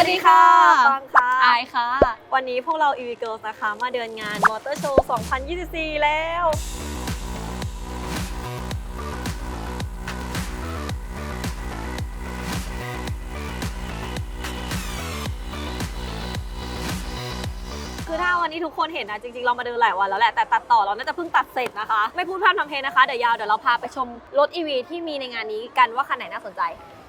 วัสดีค่ะปังค่ะ อายค่ะ วันนี้พวกเรา EV Girls นะคะ มาเดินงาน Motor Show 2024 แล้ว คือถ้าวันนี้ทุกคนเห็นนะจริงๆเรามาเดินหลายวันแล้วแหละแต่ตัดต่อเราน่าจะเพิ่งตัดเสร็จนะคะ ไม่พูดพร่ำทำเพลงนะคะเดี๋ยวยาวเดี๋ยวเราพาไปชมรถ EV ที่มีในงานนี้กันว่าคันไหนน่าสนใจ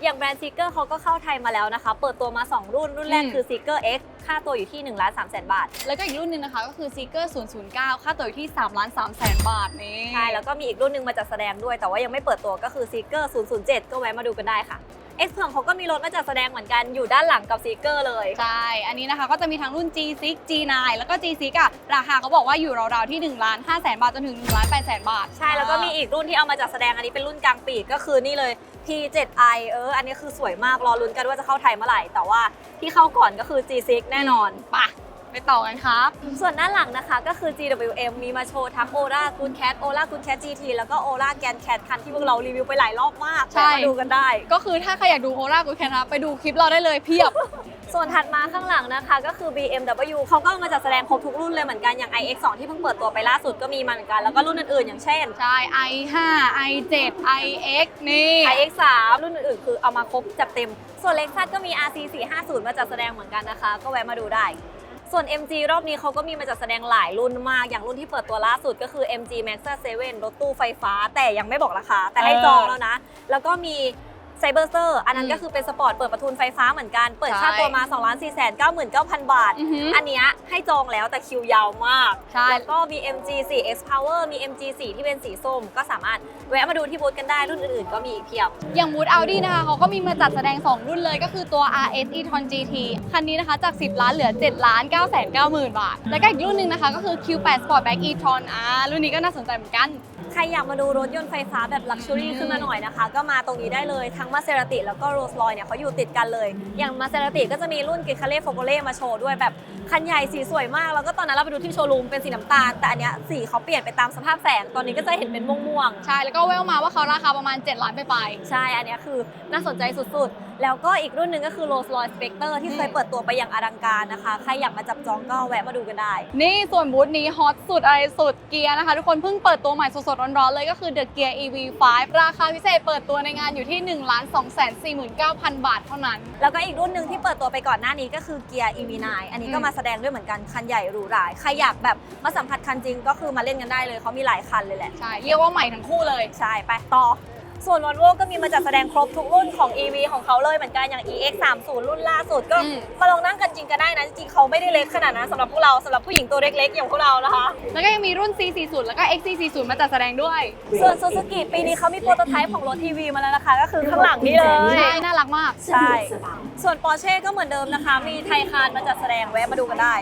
อย่างแบรนด์ Seeker เขาก็เข้าไทยมาแล้วนะคะ เปิดตัวมา 2 รุ่นรุ่นแรกอืม คือ Seeker X ค่าตัวอยู่ที่1ล้าน3แสนบาท แล้วก็อีกรุ่นหนึ่งนะคะ ก็คือ Seeker 009 ค่าตัวอยู่ที่3ล้าน3แสนบาทนี่ ใช่ แล้วก็มีอีกรุ่นหนึ่งมาจัดแสดงด้วย แต่ว่ายังไม่เปิดตัวก็คือ Seeker 007 ก็แวะมาดูกันได้ค่ะ X เของเขาก็มีรถมาจัดแสดงเหมือนกันอยู่ด้านหลังกับ Seeker เลย ใช่ อันนี้นะคะก็จะมีทั้งรุ่น G6 G9 แล้วก็ G6 อะราคาเขาบอกว่าอยู่ราวๆที่1ล้าน5แสนบาทจนถึง1ล้าน8แสนบาท ใช่ แล้วก็มีอีกรุ่นที่เอามาจัดแสดงอันนี้เป็นรุ่นกลางปีกก็คือนี่เลย P7i เออ อันนี้คือสวยมากรอลุ้นกันว่าจะเข้าไทยเมื่อไหร่ แต่ว่าที่เข้าก่อนก็คือ G6 แน่นอนไปะ ไปต่อกันครับ ส่วนด้านหลังนะคะก็คือ GWM มีมาโชว์ทั้ง Ola Good Cat Ola Good Cat GT แล้วก็ Ola Grand Cat คันที่พวกเรารีวิวไปหลายรอบมากใช่แวะมาดูกันได้ ก็คือถ้าใครอยากดูโอล่ากูแคนนะไปดูคลิปเราได้เลยเพียบ ส่วนถัดมาข้างหลังนะคะก็คือ BMW เขาก็เอามาจัดแสดงครบทุกรุ่นเลยเหมือนกัน อย่าง iX2 ที่เพิ่งเปิดตัวไปล่าสุดก็มีมาเหมือนกัน แล้วก็รุ่นอื่นๆ อย่างเช่น ใช่ i5 i7 ix นี่ iX3 รุ่นอื่นๆ คือเอามาครบจัดเต็ม ส่วน Lexus ก็มี RC450 มาจัดแสดงเหมือนกันนะคะ ก็แวะมาดูได้ ส่วน MG รอบนี้เขาก็มีมาจัดแสดงหลายรุ่นมาก อย่างรุ่นที่เปิดตัวล่าสุดก็คือ MG Maxer 7รถตู้ไฟฟ้า แต่ยังไม่บอกราคา แต่ให้จองแล้วนะ แล้วก็มี ไซเบอร์เซอร์อันนั้นก็คือเป็นสปอร์ตเปิดประทุนไฟฟ้าเหมือนกัน เปิดค่าตัวมา2 4 9 9 9 0 0 บาทอือหืออันเนี้ยให้จองแล้วแต่คิวยาวมากใช่แล้วก็มี MG 4 X Power มี MG 4ที่เป็นสีส้ม ก็สามารถแวะมาดูที่บูธกันได้รุ่นอื่นๆ ก็มีอีกเพียบ อย่างบูธ Audi นะคะเขาก็มีมาจัดแสดง 2 รุ่นเลยก็คือตัว RS e-tron GT คันนี้นะคะจาก 10 ล้านเหลือ 7 ล้าน 9 9 0 0 0 0 บาท แล้วก็อีกรุ่นหนึ่งนะคะก็คือ Q8 Sportback e-tron อ่ารุ่นนี้ก็น่าสนใจเหมือนกัน ใครอยากมาดูรถยนต์ไฟฟ้าแบบลักชัวรี่อืมขึ้นมาหน่อยนะคะ ก็มาตรงนี้ได้เลยทั้งมาเซราติแล้วก็โรสลอยเนี่ยเขาอยู่ติดกันเลย อย่างมาเซราติก็จะมีรุ่นกิคาเล่โฟโกเล่มาโชว์ด้วยแบบคันใหญ่สีสวยมาก แล้วก็ตอนนั้นเราไปดูที่โชว์รูมเป็นสีน้ำตาล แต่อันเนี้ยสีเขาเปลี่ยนไปตามสภาพแสง ตอนนี้ก็จะเห็นเป็นม่วงๆ ใช่ แล้วก็แววมาว่าเขาราคาประมาณ 7 ล้านไปไป ใช่ อันเนี้ยคือน่าสนใจสุดๆ แล้วก็อีกรุ่นหนึ่งก็คือ Rolls Royce Spectre ที่เคยอืมเปิดตัวไปอย่างอลังการนะคะ ใครอยากมาจับจองก็แวะมาดูกันได้ นี่ส่วนบูธนี้ฮอตสุดอะไรสุดเกียร์นะคะ ทุกคนเพิ่งเปิดตัวใหม่สดๆร้อนๆเลยก็คือ The Gear EV5 ราคาพิเศษเปิดตัวในงานอยู่ที่ 1 2 4 9 0 0 0 บาทเท่านั้น แล้วก็อีกรุ่นหนึ่งที่เปิดตัวไปก่อนหน้านี้ก็คือเกียร์ EV9 อันนี้ก็อืมมาแสดงด้วยเหมือนกันคันใหญ่หรูหราใครอยากแบบมาสัมผัสคันจริงก็คือมาเล่นกันได้เลยเขามีหลายคันเลยแหละใช่เรียกว่าใหม่ทั้งคู่เลยใช่ไปต่อ ส่วน Volvo ก็มีมาจัดแสดงครบทุกรุ่นของ EV ของเขาเลยเหมือนกันอย่าง EX30 รุ่นล่าสุดก็อืม มาลองนั่งกันจริงก็ได้นะ จริงๆเขาไม่ได้เล็กขนาดนั้นสำหรับพวกเราสำหรับผู้หญิงตัวเล็กๆ อย่างพวกเรานะคะ แล้วก็ยังมีรุ่น C40 แล้วก็ XC40 มาจัดแสดงด้วย ส่วนซูซูกิปีนี้เขามีโปรโตไทป์ของรถทีวีมาแล้วนะคะ ก็คือข้างหลังนี่เลย ใช่ น่ารักมาก ใช่ ส่วนปอร์เช่ก็เหมือนเดิมนะคะ มีไทยคานมาจัดแสดงแวะมาดูกันได้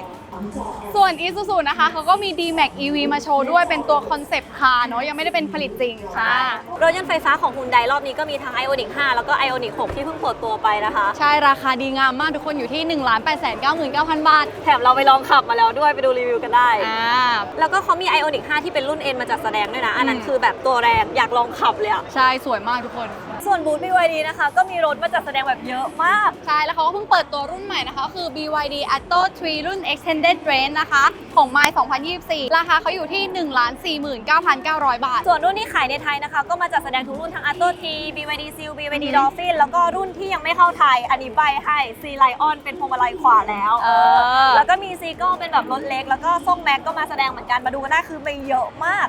ส่วน Isuzu นะคะเขาก็มี D-Max EV มาโชว์ด้วยเป็นตัวคอนเซปต์คาร์เนาะยังไม่ได้เป็นผลิตจริงค่ะรถยนต์ไฟฟ้าของ Hyundai รอบนี้ก็มีทั้ง Ioniq 5 แล้วก็ Ioniq 6 ที่เพิ่งเปิดตัวไปนะคะ ใช่ ราคาดีงามมากทุกคนอยู่ที่ 1 8 9 9 0 0 0 บาท แถมเราไปลองขับมาแล้วด้วยไปดูรีวิวกันได้อ่าแล้วก็เขามี Ioniq 5 ที่เป็นรุ่น N มาจัดแสดงด้วยนะ อันนั้นอืมคือแบบตัวแรงอยากลองขับเลยอะใช่สวยมากทุกคน ส่วนบูธ BYD นะคะ ก็มีรถมาจัดแสดงแบบเยอะมากใช่แล้วเขาก็เพิ่งเปิดตัวรุ่นใหม่นะคะก็คือ BYD Atto 3 รุ่น Extended Range นะคะ ของ m i 2024 ราคาเขาอยู่ที่ 1 49,900 บาท ส่วนรุ่นที่ขายในไทยนะคะ ก็มาจัดแสดงทุกรุ่นทั้ง a t o T BYD Seal BYD อือฮึ Dolphin แล้วก็รุ่นที่ยังไม่เข้าไทย อันนี้ใบให้ C Lion เป็นพวงมาลัยขวาแล้วเออแล้วก็มีซีก็เป็นแบบรถเล็ก แล้วก็ส่งแม็กก็มาแสดงเหมือนกันมาดูกันได้คือมีเยอะมาก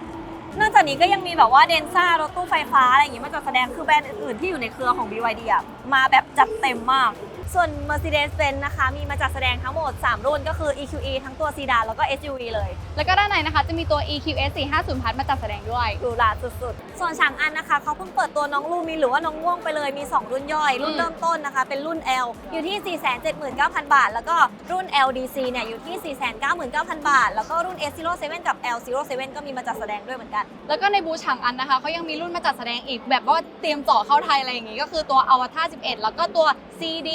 นอกจากนี้ก็ยังมีแบบว่าเดนซ่ารถตู้ไฟฟ้าอะไรอย่างงี้มาจัดแสดงคือแบรนด์อื่นๆที่อยู่ในเครือของ BYD อะมาแบบจัดเต็มมาก ส่วน Mercedes-Benz นะคะ มีมาจัดแสดงทั้งหมด 3 รุ่นก็คือ EQE ทั้งตัวซีดานแล้วก็ SUV เลย แล้วก็ด้านในนะคะจะมีตัว EQS 450พัทมาจัดแสดงด้วยหรูหราสุดๆ ส่วนฉางอันนะคะเขาเพิ่งเปิดตัวน้องลูมินหรือว่าน้องง่วงไปเลยมี 2 รุ่นย่อย รุ่นอืมเริ่มต้นนะคะ เป็นรุ่น L อยู่ที่ 479,000 บาท แล้วก็รุ่น LDC เนี่ยอยู่ที่ 499,000 บาท แล้วก็รุ่น S07 กับ L07 ก็มีมาจัดแสดงด้วยเหมือนกัน แล้วก็ในบูธฉางอันนะคะเขายังมีรุ่นมาจัดแสดงอีกแบบว่าเตรียมเจาะเข้าไทยอะไรอย่างงี้ก็คือตัว Avatar 11 แล้วก็ตัว CD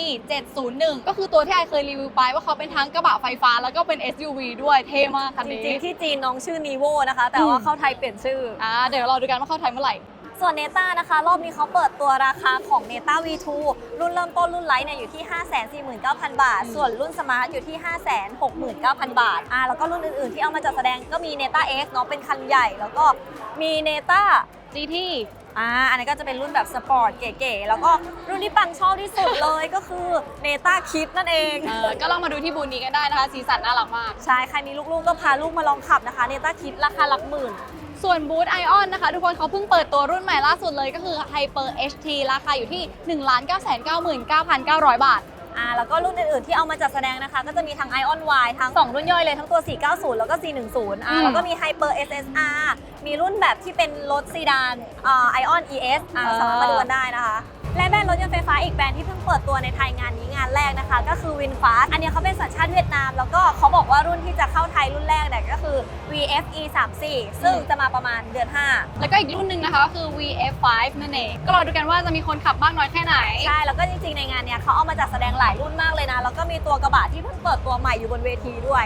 701 ก็คือตัวที่ไอเคยรีวิวไปว่าเขาเป็นทั้งกระบะไฟฟ้าแล้วก็เป็น SUV ด้วยเท่มากคันจนี้ ริงๆที่จีนน้องชื่อ Nivo นะคะ แต่ว่าอืมเข้าไทยเปลี่ยนชื่อ อ่าเดี๋ยวเราดูกันว่าเข้าไทยเมื่อไหร่ ส่วนเนต้านะคะ รอบนี้เขาเปิดตัวราคาของ n e t a V2 รุ่นเริ่มต้นรุ่นไลท์เนี่ยอยู่ที่ 549,000 บาทอืมส่วนรุ่นสมาร์ทอยู่ที่ 569,000 บาทอ่าแล้วก็รุ่นอื่นๆ ที่เอามาจัดแสดงก็มี n e t a X เนาะเป็นคันใหญ่ แล้วก็มี n e t a GT อ่าอันนี้ก็จะเป็นรุ่นแบบสปอร์ตเก๋ๆ แล้วก็รุ่นที่ปังชอบที่สุดเลยก็คือ n e t a Kit นั่นเองเออก็ลองมาดูที่บูธนี้กันได้นะคะ สีสันน่ารักมาก ใช่ ใครมีลูกๆ ก็พาลูกมาลองขับนะคะเนต้าคิดราคาหลักหมื่น ส่วนบูธไอออนนะคะ ทุกคนเขาเพิ่งเปิดตัวรุ่นใหม่ล่าสุดเลยก็คือ Hyper HT ราคาอยู่ที่ 1 9 9 9 9 0บาท อ่าแล้วก็รุ่นอื่นๆที่เอามาจัดแสดงนะคะ ก็จะมีทั้ง Ion Y ทั้ง 2 รุ่นย่อยเลยทั้งตัว 490 แล้วก็ 410อ่าอืม แล้วก็มี Hyper SSR มีรุ่นแบบที่เป็นรถซีดานอ่า Ion ES อ่าเออสามารถมาดูกันได้นะคะ และแบรนด์รถยนต์ไฟฟ้าอีกแบรนด์ที่เพิ่งเปิดตัวในไทยงานนี้งานแรกนะคะ ก็คือ VinFast อันนี้เขาเป็นสัญชาติเวียดนาม แล้วก็เขาบอกว่ารุ่นที่จะเข้าไทยรุ่นแรกเนี่ยก็คือ VFE 34ซึ่งจะมาประมาณเดือน 5 แล้วก็อีกรุ่นหนึ่งนะคะก็คือ VF5 นั่นเองก็รอดูกันว่าจะมีคนขับมากน้อยแค่ไหน ใช่ แล้วก็จริงๆในงานเนี้ยเขาเอามาจัดแสดงหลายรุ่นมากเลยนะ แล้วก็มีตัวกระบะที่เพิ่งเปิดตัวใหม่อยู่บนเวทีด้วย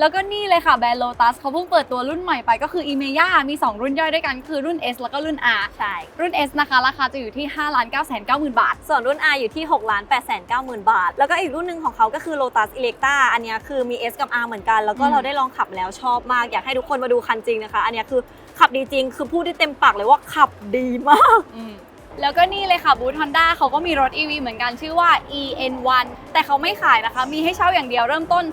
แล้วก็นี่เลยค่ะแบรนด์ Lotus เขาเพิ่งเปิดตัวรุ่นใหม่ไปก็คือ e m e y a มี 2 รุ่นย่อยด้วยกันคือรุ่น S แล้วก็รุ่น R ใช่ รุ่น S นะคะ ราคาจะอยู่ที่5 9 9 9 0 0 0 บาท ส่วนรุ่น R อยู่ที่6 8 9 0 0 0 0 บาท แล้วก็อีกรุ่นหนึ่งของเขาก็คือ Lotus Electra อันเนี้ยคือมี S กับ R เหมือนกัน แล้วก็อืมเราได้ลองขับแล้วชอบมาก อยากให้ทุกคนมาดูคันจริงนะคะ อันเนี้ยคือขับดีจริง คือพูดได้เต็มปากเลยว่าขับดีมากอืม แล้วก็นี่เลยค่ะบูธ Honda เขาก็มีรถ EV เหมือนกันชื่อว่า EN1 แต่เขาไม่ขายนะคะ มีให้เช่าอย่างเดียวเริ่มต้น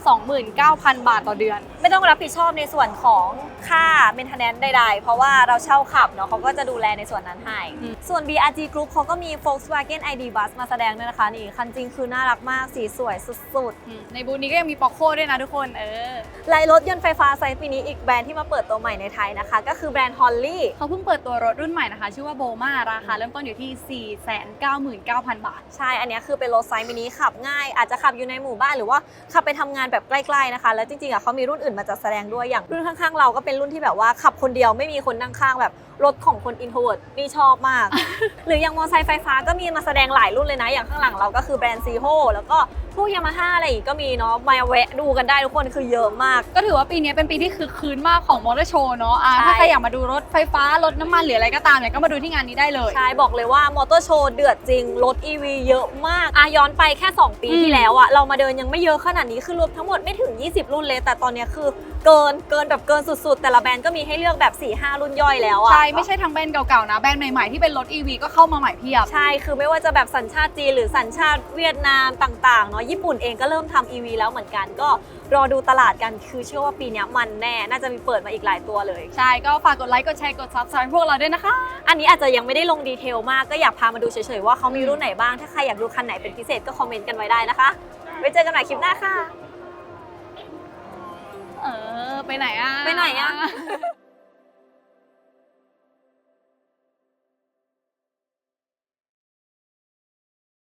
29,000 บาทต่อเดือน ไม่ต้องรับผิดชอบในส่วนของค่า maintenance ใดๆ เพราะว่าเราเช่าขับเนาะเขาก็จะดูแลในส่วนนั้นให้ อืม ส่วน BRG Group เขาก็มี Volkswagen ID Bus มาแสดงด้วยนะคะ นี่ คันจริงคือน่ารักมากสีสวยสุดอืมในบูธนี้ก็ยังมีปอกโคด้วยนะทุกคนเออๆลายรถยนต์ไฟฟ้าไซส์ปีนี้อีกแบรนด์ที่มาเปิดตัวใหม่ในไทยนะคะ ก็คือแบรนด์ Holly เขาเพิ่งเปิดตัวรถรุ่นใหม่นะคะ ชื่อว่าโบมาราคาเริ่มต้นอยู่ที่ 499,000 บาท ใช่ อันนี้คือเป็นรถไซส์มินิขับง่าย อาจจะขับอยู่ในหมู่บ้านหรือว่าขับไปทำงานแบบใกล้ๆนะคะ แล้วจริงๆอะเขามีรุ่นอื่นมาจัดแสดงด้วย อย่างรุ่นข้างๆ เราก็เป็นรุ่นที่แบบว่าขับคนเดียวไม่มีคนนั่งข้างแบบรถของคนอินโทรเวิร์ดนี่ชอบมาก หรืออย่างมอเตอร์ไซค์ไฟฟ้าก็มีมาแสดงหลายรุ่นเลยนะ อย่างข้างหลังเราก็คือแบรนด์ซีโฮแล้วก็พวกยามาฮ่าอะไรอีกก็มีเนาะมาแวะดูกันได้ทุกคนคือเยอะมาก ก็ถือว่าปีนี้เป็นปีที่คือคืนมากของมอเตอร์โชว์เนาะอ่าใช่ ถ้าใครอยากมาดูรถไฟฟ้ารถน้ำมันหรืออะไรก็ตามเนี่ยก็มาดูที่งานนี้ได้เลย ใช่บอกเลยว่ามอเตอร์โชว์เดือดจริง รถ EV เยอะมากอะย้อนไปแค่ 2 ปีอืม ที่แล้วอะเรามาเดินยังไม่เยอะขนาดนี้คือรวมทั้งหมดไม่ถึง 20 รุ่นเลย แต่ตอนเนี้ยคือเกินเกินแบบเกินสุดๆ แต่ละแบรนด์ก็มีให้เลือกแบบ4-5รุ่นย่อยแล้วอะใช่ ไม่ใช่ทั้งแบรนด์เก่าๆนะ แบรนด์ใหม่ๆที่เป็นรถ EV ก็เข้ามาใหม่เพียบ ใช่คือไม่ว่าจะแบบสัญชาติจีนหรือสัญชาติเวียดนามต่างๆเนาะญี่ปุ่นเองก็เริ่มทำ EV แล้วเหมือนกัน ก็รอดูตลาดกันคือเชื่อว่าปีเนี้ยมันแน่ น่าจะมีเปิดมาอีกหลายตัวเลย ใช่ก็ฝากกดไลค์กดแชร์กด subscribe พวกเราด้วยนะคะ อันนี้อาจจะยังไม่ได้ลงดีเทลมากก็อยากพามาดูเฉยๆว่าเขามีรุ่นไหนบ้างถ้าใครอยากดูคันไหนเป็นพิเศษก็คอมเมนต์กันไว้ได้นะคะไว้เจอกันใหม่คลิปหน้าค่ะ เออไปไหนอะไปไหนอะะ